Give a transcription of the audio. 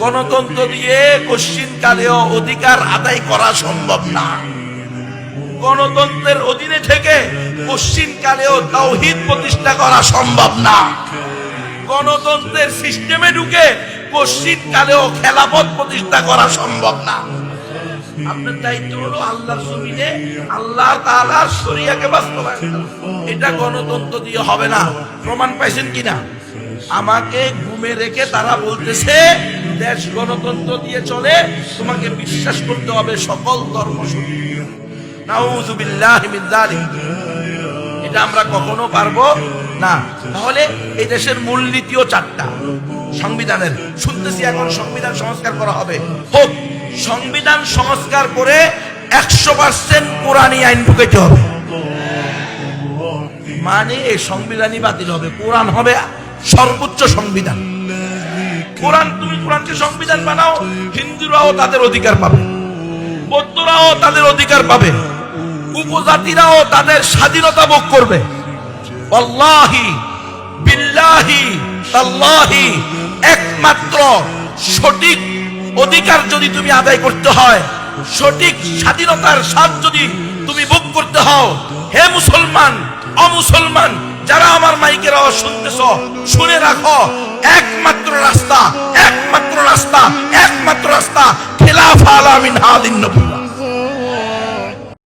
গণতন্ত্র দিয়ে কশ্চিন কালেও অধিকার আদায় করা সম্ভব না। গণতন্ত্রের অধীনে থেকে কশ্চিন তাওহিদ প্রতিষ্ঠা করা সম্ভব না। গণতন্ত্রের সিস্টেমে ঢুকে কশ্চিন খেলাপথ প্রতিষ্ঠা করা সম্ভব না। আপনার দায়িত্ব হলো জমিনে আল্লাহ তাআলার শরিয়াকে বাস্তবায়ন এটা গণতন্ত্র দিয়ে হবে না। প্রমাণ পাইছেন কিনা? আমাকে ঘুমে রেখে তারা বলতেছে, দেশ গণতন্ত্র দিয়ে চলে, তোমাকে বিশ্বাস করতে হবে সকল ধর্ম এটা আমরা কখনো পারব? না। তাহলে এই দেশের মূলনীতিও চারটা। সংবিধানের। শুনতেছি এখন সংবিধান সংস্কার করা হবে। হোক, সংবিধান সংস্কার করে একশো পার্সেন্ট কোরআনী আইন ঢুকাইতে হবে। মানে এই সংবিধানই বাতিল হবে। কোরআন হবে সর্বোচ্চ সংবিধান। কোরআন, তুমি কোরআনকে সংবিধান বানাও, হিন্দুরাও তাদের অধিকার পাবে। বৌদ্ধরাও তাদের অধিকার পাবে। উপজাতিরাও তাদের স্বাধীনতা ভোগ করবে। বিল্লাহি একমাত্র সঠিক অধিকার যদি তুমি আদায় করতে হয়, সঠিক স্বাধীনতার স্বাদ যদি তুমি ভোগ করতে হও, হে মুসলমান, অমুসলমান, যারা আমার মাইকের শুনতেছ, শুনে রাখো একমাত্র রাস্তা একমাত্র রাস্তা একমাত্র রাস্তা খেলাফা আলামিন হাদিন নবী